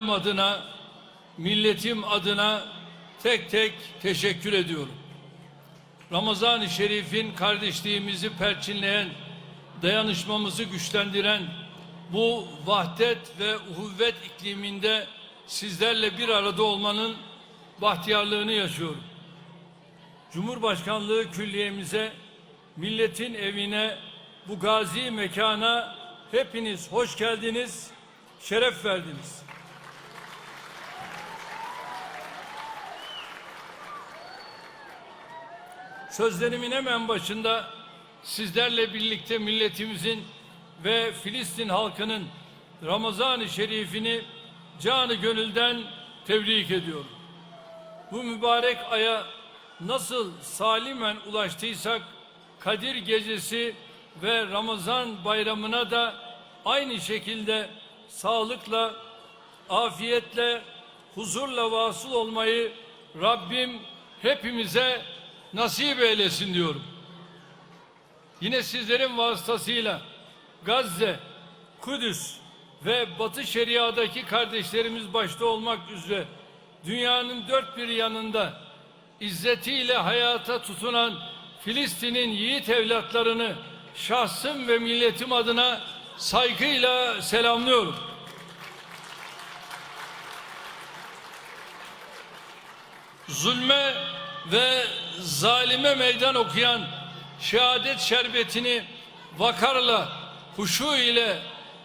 adına, milletim adına tek tek teşekkür ediyorum. Ramazan-ı Şerif'in kardeşliğimizi perçinleyen, dayanışmamızı güçlendiren bu vahdet ve uhuvvet ikliminde sizlerle bir arada olmanın bahtiyarlığını yaşıyorum. Cumhurbaşkanlığı külliyemize, milletin evine, bu gazi mekana hepiniz hoş geldiniz, şeref verdiniz. Sözlerimin hemen başında sizlerle birlikte milletimizin ve Filistin halkının Ramazan-ı Şerifini canı gönülden tebrik ediyorum. Bu mübarek aya nasıl salimen ulaştıysak Kadir Gecesi ve Ramazan bayramına da aynı şekilde sağlıkla, afiyetle, huzurla vasıl olmayı Rabbim hepimize nasip eylesin diyorum. Yine sizlerin vasıtasıyla Gazze, Kudüs ve Batı Şeria'daki kardeşlerimiz başta olmak üzere dünyanın dört bir yanında izzetiyle hayata tutunan Filistin'in yiğit evlatlarını şahsım ve milletim adına saygıyla selamlıyorum. zulme ve zalime meydan okuyan şehadet şerbetini vakarla, huşu ile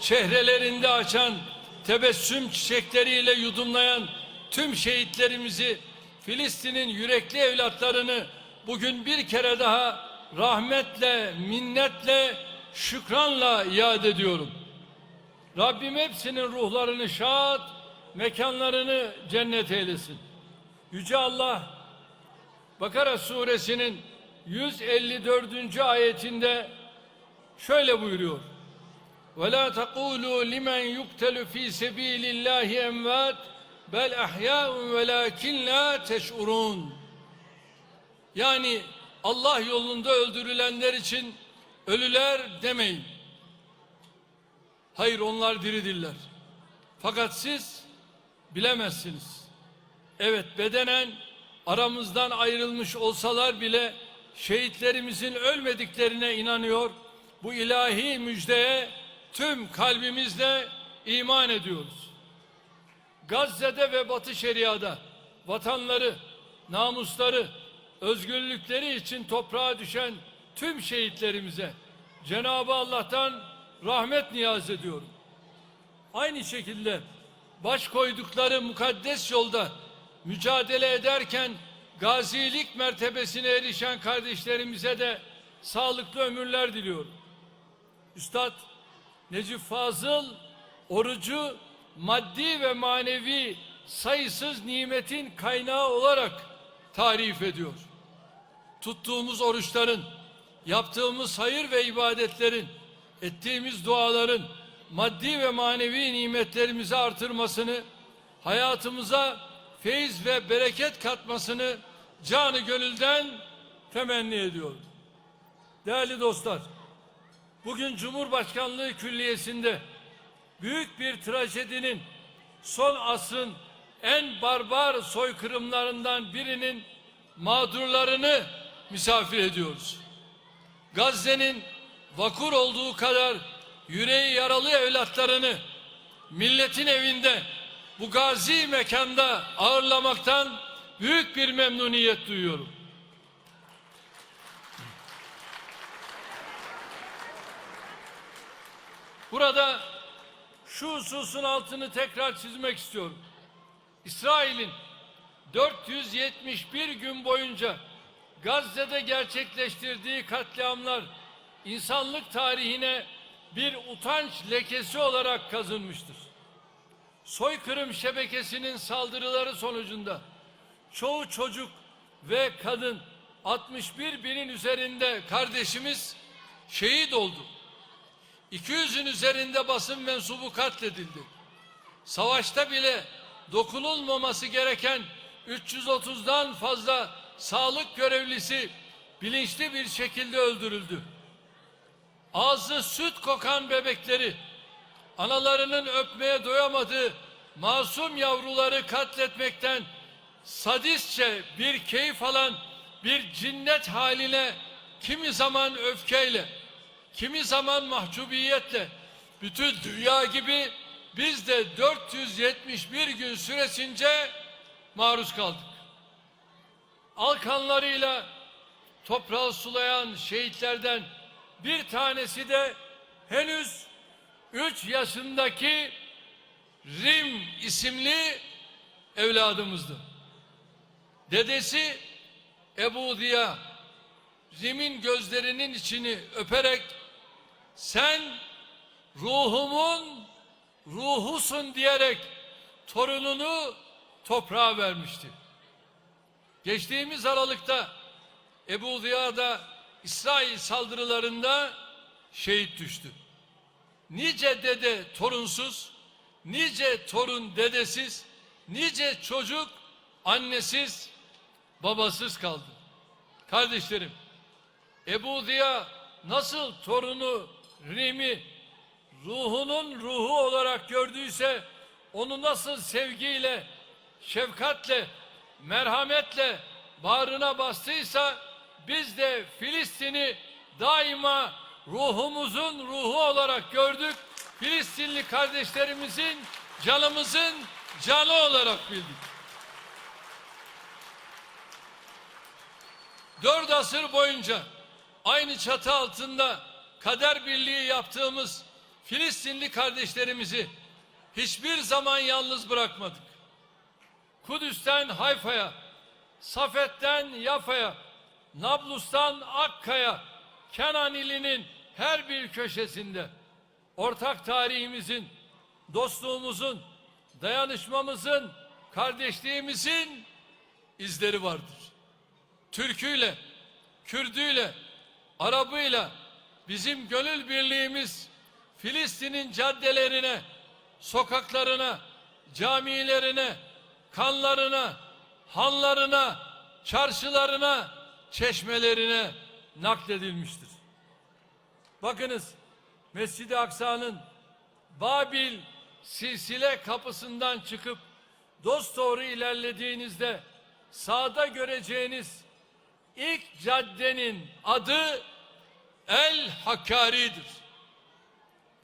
çehrelerinde açan tebessüm çiçekleriyle yudumlayan tüm şehitlerimizi Filistin'in yürekli evlatlarını bugün bir kere daha rahmetle, minnetle, şükranla yad ediyorum. Rabbim hepsinin ruhlarını şad, mekanlarını cennet eylesin. Yüce Allah Bakara suresinin 154. ayetinde şöyle buyuruyor. La taqulu limen yuqtalu fi sabilillahi emvat bel ahya'un velakin la teş'urun. Yani Allah yolunda öldürülenler için ölüler demeyin. Hayır onlar diridirler. Fakat siz bilemezsiniz. Evet bedenen aramızdan ayrılmış olsalar bile şehitlerimizin ölmediklerine inanıyor. Bu ilahi müjdeye tüm kalbimizle iman ediyoruz. Gazze'de ve Batı Şeria'da vatanları, namusları, özgürlükleri için toprağa düşen tüm şehitlerimize Cenab-ı Allah'tan rahmet niyaz ediyorum. Aynı şekilde baş koydukları mukaddes yolda mücadele ederken gazilik mertebesine erişen kardeşlerimize de sağlıklı ömürler diliyorum. Üstad Necip Fazıl orucu maddi ve manevi sayısız nimetin kaynağı olarak tarif ediyor. Tuttuğumuz oruçların, yaptığımız hayır ve ibadetlerin, ettiğimiz duaların maddi ve manevi nimetlerimizi artırmasını, hayatımıza feyiz ve bereket katmasını canı gönülden temenni ediyorum. Değerli dostlar, bugün Cumhurbaşkanlığı Külliyesi'nde büyük bir trajedinin son asrın en barbar soykırımlarından birinin mağdurlarını misafir ediyoruz. Gazze'nin vakur olduğu kadar yüreği yaralı evlatlarını milletin evinde bu gazi mekanda ağırlamaktan büyük bir memnuniyet duyuyorum. Burada şu hususun altını tekrar çizmek istiyorum. İsrail'in 471 gün boyunca Gazze'de gerçekleştirdiği katliamlar insanlık tarihine bir utanç lekesi olarak kazınmıştır. Soykırım şebekesinin saldırıları sonucunda çoğu çocuk ve kadın 61 binin üzerinde kardeşimiz şehit oldu. 200'ün üzerinde basın mensubu katledildi. Savaşta bile dokunulmaması gereken 330'dan fazla sağlık görevlisi bilinçli bir şekilde öldürüldü. Ağzı süt kokan bebekleri, analarının öpmeye doyamadığı masum yavruları katletmekten sadistçe bir keyif alan bir cinnet haline kimi zaman öfkeyle, kimi zaman mahcubiyetle bütün dünya gibi biz de 471 gün süresince maruz kaldık. Alkanlarıyla toprağı sulayan şehitlerden bir tanesi de henüz 3 yaşındaki Rim isimli evladımızdı. Dedesi Ebu Ziya Rim'in gözlerinin içini öperek sen ruhumun ruhusun diyerek torununu toprağa vermişti. Geçtiğimiz Aralık'ta Ebu Ziya da İsrail saldırılarında şehit düştü. Nice dede torunsuz, nice torun dedesiz, nice çocuk annesiz, babasız kaldı. Kardeşlerim, Ebu Ziya nasıl torunu Rim'i ruhunun ruhu olarak gördüyse onu nasıl sevgiyle, şefkatle, merhametle bağrına bastıysa biz de Filistin'i daima ruhumuzun ruhu olarak gördük. Filistinli kardeşlerimizin canımızın canı olarak bildik. Dört asır boyunca aynı çatı altında kader birliği yaptığımız Filistinli kardeşlerimizi hiçbir zaman yalnız bırakmadık. Kudüs'ten Hayfa'ya, Safet'ten Yafa'ya, Nablus'tan Akka'ya, Kenan ilinin her bir köşesinde ortak tarihimizin, dostluğumuzun, dayanışmamızın, kardeşliğimizin izleri vardır. Türküyle, Kürdüyle, Arabıyla bizim gönül birliğimiz Filistin'in caddelerine, sokaklarına, camilerine, kanlarına, hanlarına, çarşılarına, çeşmelerine nakledilmiştir. Bakınız Mescid-i Aksa'nın Babil silsile kapısından çıkıp dost doğru ilerlediğinizde sağda göreceğiniz ilk caddenin adı El Hakkari'dir.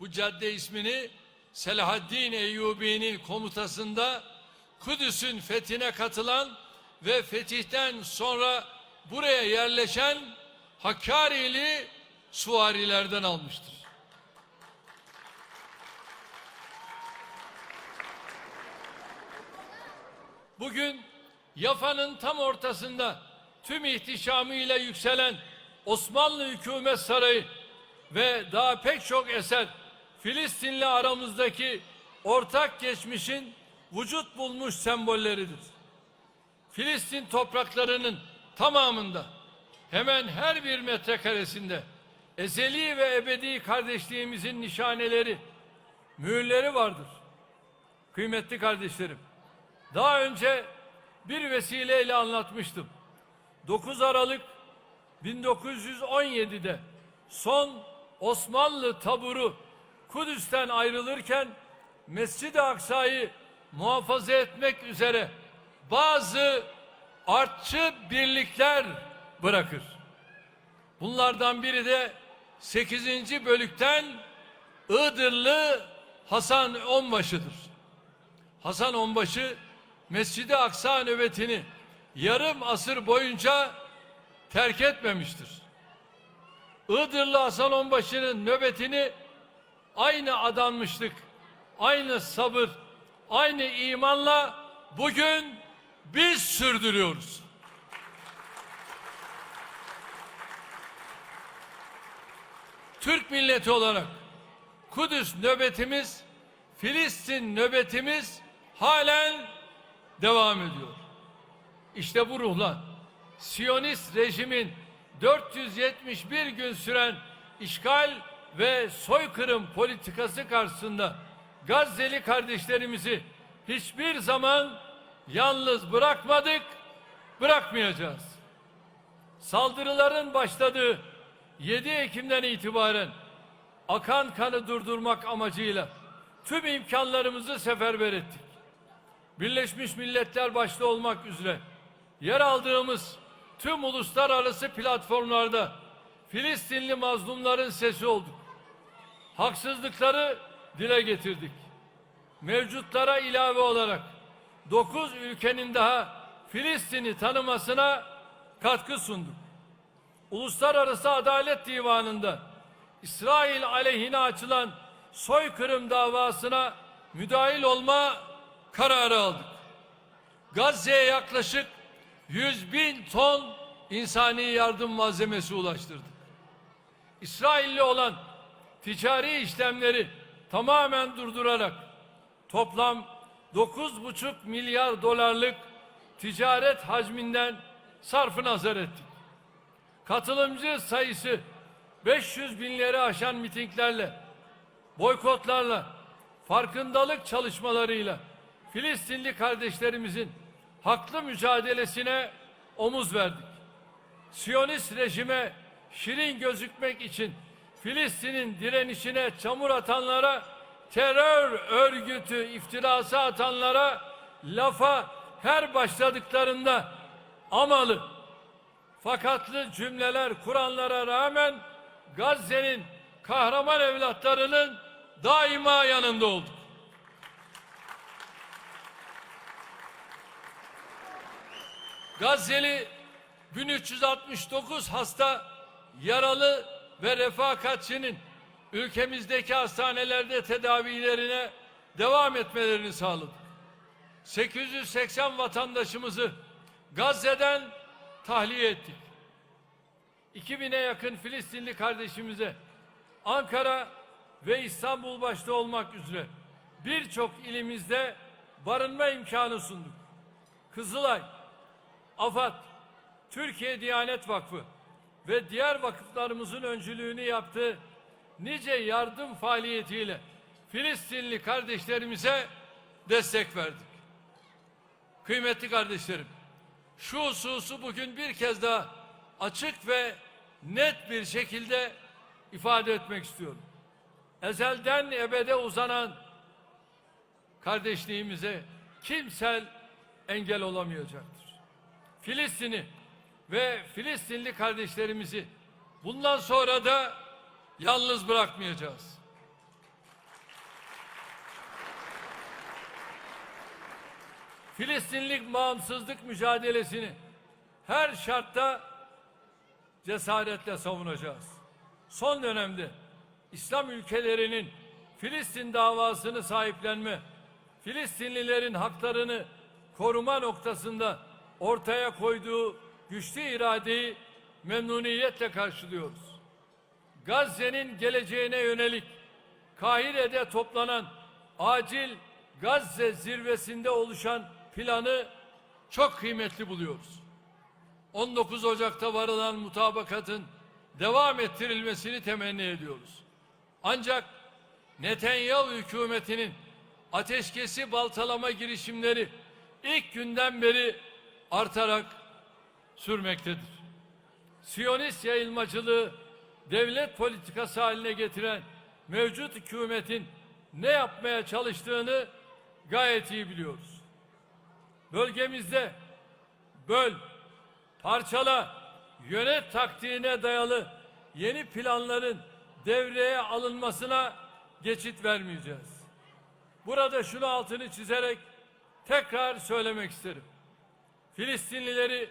Bu cadde ismini Selahaddin Eyyubi'nin komutasında Kudüs'ün fethine katılan ve fetihten sonra buraya yerleşen Hakkari'li suvarilerden almıştır. Bugün Yafa'nın tam ortasında tüm ihtişamıyla yükselen Osmanlı Hükümet Sarayı ve daha pek çok eser Filistinli aramızdaki ortak geçmişin vücut bulmuş sembolleridir. Filistin topraklarının tamamında hemen her bir metrekaresinde ezeli ve ebedi kardeşliğimizin nişaneleri, mühürleri vardır. Kıymetli kardeşlerim, daha önce bir vesileyle anlatmıştım. 9 Aralık 1917'de son Osmanlı taburu Kudüs'ten ayrılırken Mescid-i Aksa'yı muhafaza etmek üzere bazı artçı birlikler bırakır. Bunlardan biri de 8. bölükten Iğdırlı Hasan Onbaşı'dır. Hasan Onbaşı Mescid-i Aksa nöbetini yarım asır boyunca terk etmemiştir. Iğdırlı Hasan Onbaşı'nın nöbetini aynı adanmışlık, aynı sabır, aynı imanla bugün biz sürdürüyoruz. Türk milleti olarak Kudüs nöbetimiz, Filistin nöbetimiz halen devam ediyor. İşte bu ruhla Siyonist rejimin 471 gün süren işgal ve soykırım politikası karşısında Gazze'li kardeşlerimizi hiçbir zaman yalnız bırakmadık, bırakmayacağız. Saldırıların başladığı 7 Ekim'den itibaren akan kanı durdurmak amacıyla tüm imkanlarımızı seferber ettik. Birleşmiş Milletler başta olmak üzere yer aldığımız tüm uluslararası platformlarda Filistinli mazlumların sesi olduk. Haksızlıkları dile getirdik. Mevcutlara ilave olarak 9 ülkenin daha Filistin'i tanımasına katkı sunduk. Uluslararası Adalet Divanı'nda İsrail aleyhine açılan soykırım davasına müdahil olma kararı aldık. Gazze'ye yaklaşık 100 bin ton insani yardım malzemesi ulaştırdık. İsrailli olan ticari işlemleri tamamen durdurarak toplam 9,5 milyar dolarlık ticaret hacminden sarfı nazar ettik. Katılımcı sayısı 500 binleri aşan mitinglerle, boykotlarla, farkındalık çalışmalarıyla Filistinli kardeşlerimizin haklı mücadelesine omuz verdik. Siyonist rejime şirin gözükmek için Filistin'in direnişine çamur atanlara, terör örgütü iftirası atanlara lafa her başladıklarında amalı, fakatlı cümleler kuranlara rağmen Gazze'nin kahraman evlatlarının daima yanında olduk. Gazze'li 1369 hasta, yaralı ve refakatçinin ülkemizdeki hastanelerde tedavilerine devam etmelerini sağladık. 880 vatandaşımızı Gazze'den tahliye ettik. 2000'e yakın Filistinli kardeşimize Ankara ve İstanbul başta olmak üzere birçok ilimizde barınma imkanı sunduk. Kızılay, AFAD, Türkiye Diyanet Vakfı ve diğer vakıflarımızın öncülüğünü yaptığı nice yardım faaliyetiyle Filistinli kardeşlerimize destek verdik. Kıymetli kardeşlerim, şu hususu bugün bir kez daha açık ve net bir şekilde ifade etmek istiyorum. Ezelden ebede uzanan kardeşliğimize kimsel engel olamayacaktır. Filistin'i ve Filistinli kardeşlerimizi bundan sonra da yalnız bırakmayacağız. Filistinlik bağımsızlık mücadelesini her şartta cesaretle savunacağız. Son dönemde İslam ülkelerinin Filistin davasını sahiplenme, Filistinlilerin haklarını koruma noktasında ortaya koyduğu güçlü iradeyi memnuniyetle karşılıyoruz. Gazze'nin geleceğine yönelik Kahire'de toplanan acil Gazze zirvesinde oluşan planı çok kıymetli buluyoruz. 19 Ocak'ta varılan mutabakatın devam ettirilmesini temenni ediyoruz. Ancak Netanyahu hükümetinin ateşkesi baltalama girişimleri ilk günden beri artarak sürmektedir. Siyonist yayılmacılığı devlet politikası haline getiren mevcut hükümetin ne yapmaya çalıştığını gayet iyi biliyoruz. Bölgemizde böl, parçala, yönet taktiğine dayalı yeni planların devreye alınmasına geçit vermeyeceğiz. Burada şunu altını çizerek tekrar söylemek isterim. Filistinlileri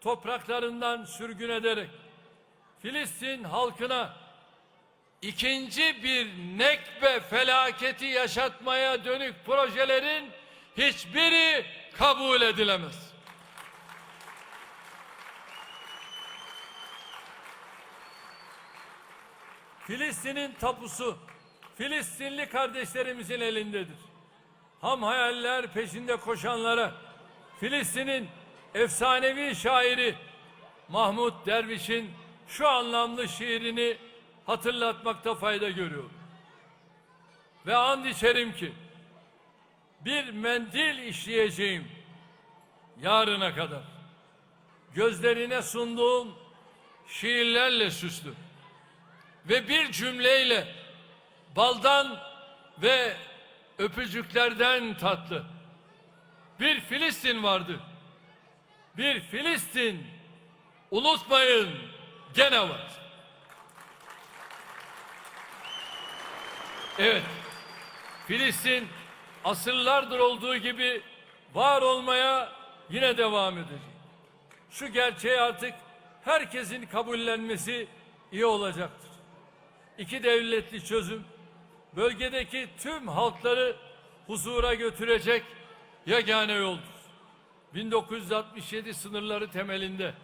topraklarından sürgün ederek Filistin halkına ikinci bir nekbe felaketi yaşatmaya dönük projelerin hiçbiri kabul edilemez. Filistin'in tapusu Filistinli kardeşlerimizin elindedir. Ham hayaller peşinde koşanlara Filistin'in efsanevi şairi Mahmut Derviş'in şu anlamlı şiirini hatırlatmakta fayda görüyorum. Ve and içerim ki bir mendil işleyeceğim yarına kadar. Gözlerine sunduğum şiirlerle süslü ve bir cümleyle baldan ve öpücüklerden tatlı bir Filistin vardı. Bir Filistin unutmayın gene var. Evet. Filistin asırlardır olduğu gibi var olmaya yine devam edecek. Şu gerçeği artık herkesin kabullenmesi iyi olacaktır. İki devletli çözüm bölgedeki tüm halkları huzura götürecek yegane yoldur. 1967 sınırları temelinde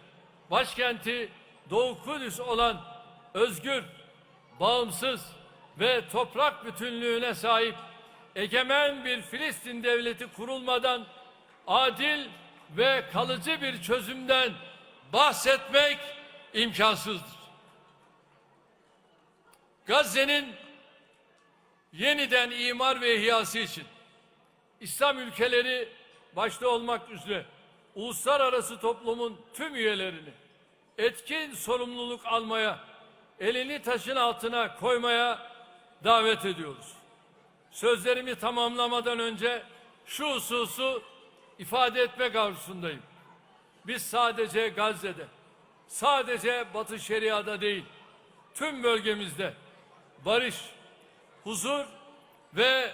başkenti Doğu Kudüs olan özgür, bağımsız ve toprak bütünlüğüne sahip egemen bir Filistin devleti kurulmadan adil ve kalıcı bir çözümden bahsetmek imkansızdır. Gazze'nin yeniden imar ve ihyası için İslam ülkeleri başta olmak üzere uluslararası toplumun tüm üyelerini etkin sorumluluk almaya, elini taşın altına koymaya davet ediyoruz. Sözlerimi tamamlamadan önce şu hususu ifade etmek arzusundayım. Biz sadece Gazze'de, sadece Batı Şeria'da değil, tüm bölgemizde barış, huzur ve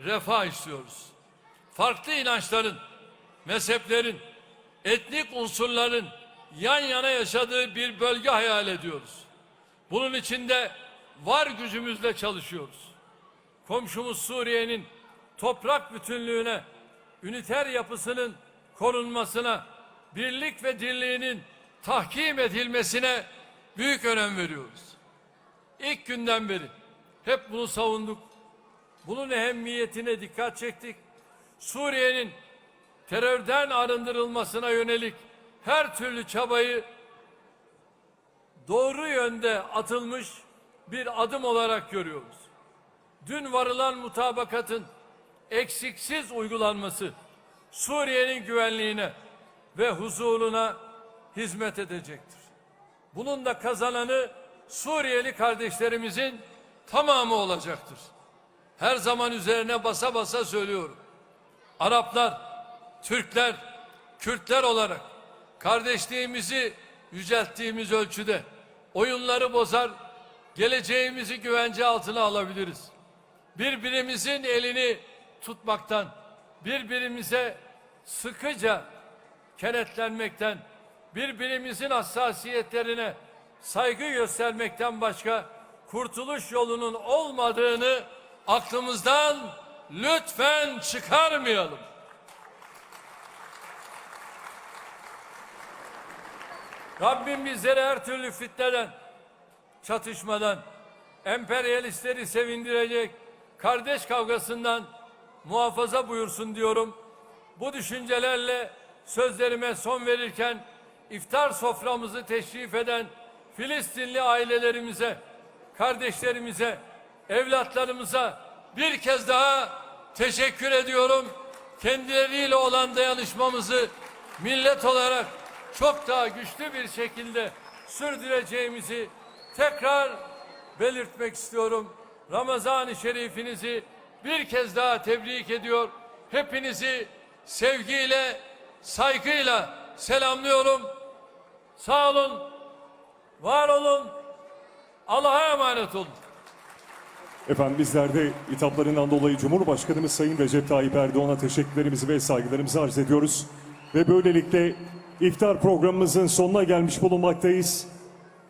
refah istiyoruz. Farklı inançların, mezheplerin, etnik unsurların yan yana yaşadığı bir bölge hayal ediyoruz. Bunun içinde var gücümüzle çalışıyoruz. Komşumuz Suriye'nin toprak bütünlüğüne, üniter yapısının korunmasına, birlik ve dirliğinin tahkim edilmesine büyük önem veriyoruz. İlk günden beri hep bunu savunduk. Bunun ehemmiyetine dikkat çektik. Suriye'nin terörden arındırılmasına yönelik her türlü çabayı doğru yönde atılmış bir adım olarak görüyoruz. Dün varılan mutabakatın eksiksiz uygulanması Suriye'nin güvenliğine ve huzuruna hizmet edecektir. Bunun da kazananı Suriyeli kardeşlerimizin tamamı olacaktır. Her zaman üzerine basa basa söylüyorum. Araplar, Türkler, Kürtler olarak kardeşliğimizi yücelttiğimiz ölçüde oyunları bozar, geleceğimizi güvence altına alabiliriz. Birbirimizin elini tutmaktan, birbirimize sıkıca kenetlenmekten, birbirimizin hassasiyetlerine saygı göstermekten başka kurtuluş yolunun olmadığını aklımızdan lütfen çıkarmayalım. Rabbim bizleri her türlü fitneden, çatışmadan, emperyalistleri sevindirecek kardeş kavgasından muhafaza buyursun diyorum. Bu düşüncelerle sözlerime son verirken iftar soframızı teşrif eden Filistinli ailelerimize, kardeşlerimize, evlatlarımıza bir kez daha teşekkür ediyorum. Kendileriyle olan dayanışmamızı millet olarak çok daha güçlü bir şekilde sürdüreceğimizi tekrar belirtmek istiyorum. Ramazan-ı Şerifinizi bir kez daha tebrik ediyor. Hepinizi sevgiyle, saygıyla selamlıyorum. Sağ olun, var olun, Allah'a emanet olun. Efendim bizler de hitaplarından dolayı Cumhurbaşkanımız Sayın Recep Tayyip Erdoğan'a teşekkürlerimizi ve saygılarımızı arz ediyoruz. Ve böylelikle iftar programımızın sonuna gelmiş bulunmaktayız.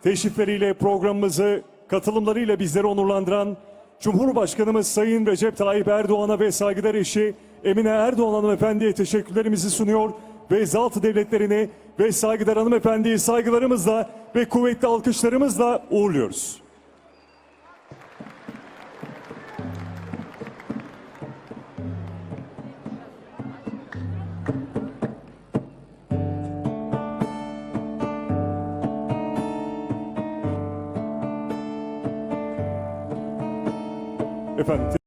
Teşrifleriyle programımızı katılımlarıyla bizleri onurlandıran Cumhurbaşkanımız Sayın Recep Tayyip Erdoğan'a ve saygıdeğer eşi Emine Erdoğan hanımefendiye teşekkürlerimizi sunuyor ve zat devletlerine ve saygıdeğer hanımefendiyi saygılarımızla ve kuvvetli alkışlarımızla uğurluyoruz. Efendim